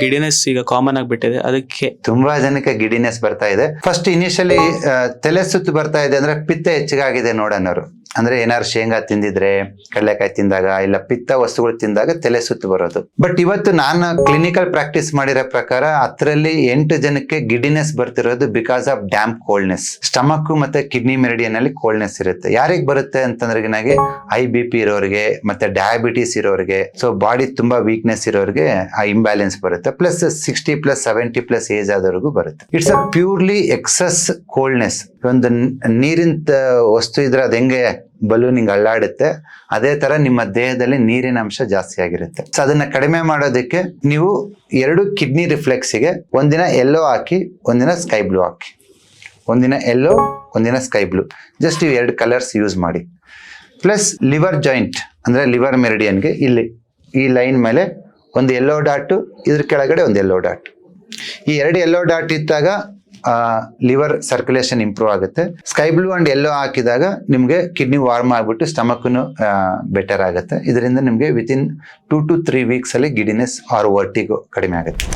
ಗಿಡಿನೆಸ್ ಈಗ ಕಾಮನ್ ಆಗ್ಬಿಟ್ಟಿದೆ ಅದಕ್ಕೆ ತುಂಬಾ ಜನಕ್ಕೆ ಗಿಡಿನೆಸ್ ಬರ್ತಾ ಇದೆ. ಫಸ್ಟ್ ಇನಿಷಿಯಲಿ ತಲೆ ಸುತ್ತು ಬರ್ತಾ ಇದೆ ಅಂದ್ರೆ ಪಿತ್ತ ಹೆಚ್ಚಿಗಾಗಿದೆ ನೋಡೋಣರು ಅಂದ್ರೆ ಏನಾದ್ರು ಶೇಂಗಾ ತಿಂದಿದ್ರೆ, ಕಡಲೆಕಾಯಿ ತಿಂದಾಗ, ಇಲ್ಲ ಪಿತ್ತ ವಸ್ತುಗಳು ತಿಂದಾಗ ತಲೆ ಸುತ್ತು ಬರೋದು. ಬಟ್ ಇವತ್ತು ನಾನು ಕ್ಲಿನಿಕಲ್ ಪ್ರಾಕ್ಟೀಸ್ ಮಾಡಿರೋ ಪ್ರಕಾರ ಹತ್ತರಲ್ಲಿ ಎಂಟು ಜನಕ್ಕೆ giddiness ಬರ್ತಿರೋದು because of damn coldness stomach ಮತ್ತೆ ಕಿಡ್ನಿ ಮೆರಿಡಿಯನ್ ಅಲ್ಲಿ ಕೋಲ್ಡ್ನೆಸ್ ಇರುತ್ತೆ. ಯಾರಿಗೆ ಬರುತ್ತೆ ಅಂತಂದ್ರೆ ನನಗೆ ಐ ಬಿ ಪಿ ಇರೋರಿಗೆ ಮತ್ತೆ ಡಯಾಬಿಟಿಸ್ ಇರೋರಿಗೆ ಸೊ ಬಾಡಿ ತುಂಬಾ ವೀಕ್ನೆಸ್ ಇರೋರಿಗೆ ಆ ಇಂಬ್ಯಾಲೆನ್ಸ್ ಬರುತ್ತೆ. Plus sixty plus seventy plus age ಆದವರೆಗೂ ಬರುತ್ತೆ. It's a purely excess coldness ಒಂದು ನೀರಿನ ವಸ್ತು ಇದ್ರೆ ಅದು ಹೆಂಗೆ ಬಲೂನ್ ಹಿಂಗ್ ಅಳ್ಳಾಡುತ್ತೆ, ಅದೇ ತರ ನಿಮ್ಮ ದೇಹದಲ್ಲಿ ನೀರಿನ ಅಂಶ ಜಾಸ್ತಿ ಆಗಿರುತ್ತೆ. ಸೊ ಅದನ್ನ ಕಡಿಮೆ ಮಾಡೋದಕ್ಕೆ ನೀವು ಎರಡು ಕಿಡ್ನಿ ರಿಫ್ಲೆಕ್ಸಿಗೆ ಒಂದಿನ ಎಲ್ಲೋ ಹಾಕಿ, ಒಂದಿನ ಸ್ಕೈ ಬ್ಲೂ ಹಾಕಿ. ಒಂದಿನ ಎಲ್ಲೋ ಒಂದಿನ ಸ್ಕೈ ಬ್ಲೂ ಜಸ್ಟ್ ನೀವು ಎರಡು ಕಲರ್ಸ್ ಯೂಸ್ ಮಾಡಿ. ಪ್ಲಸ್ ಲಿವರ್ ಜಾಯಿಂಟ್ ಅಂದ್ರೆ ಲಿವರ್ ಮೆರಿಡಿಯನ್ಗೆ ಇಲ್ಲಿ, ಈ ಲೈನ್ ಮೇಲೆ ಒಂದು ಎಲ್ಲೋ ಡಾಟು ಇದ್ರ ಕೆಳಗಡೆ ಒಂದು ಎಲ್ಲೋ ಡಾಟ್ ಈ ಎರಡು ಎಲ್ಲೋ ಡಾಟ್ ಇದ್ದಾಗ ಲಿವರ್ ಸರ್ಕ್ಯುಲೇಷನ್ ಇಂಪ್ರೂವ್ ಆಗುತ್ತೆ. ಸ್ಕೈ ಬ್ಲೂ ಅಂಡ್ ಎಲ್ಲೋ ಹಾಕಿದಾಗ ನಿಮಗೆ ಕಿಡ್ನಿ ವಾರ್ಮ್ ಆಗಿಬಿಟ್ಟು ಸ್ಟಮಕ್ನು ಬೆಟರ್ ಆಗುತ್ತೆ. ಇದರಿಂದ ನಿಮಗೆ within two to three weeks ಅಲ್ಲಿ ಗಿಡಿನೆಸ್ ಆರ್ ವರ್ಟಿಗೋ ಕಡಿಮೆ ಆಗುತ್ತೆ.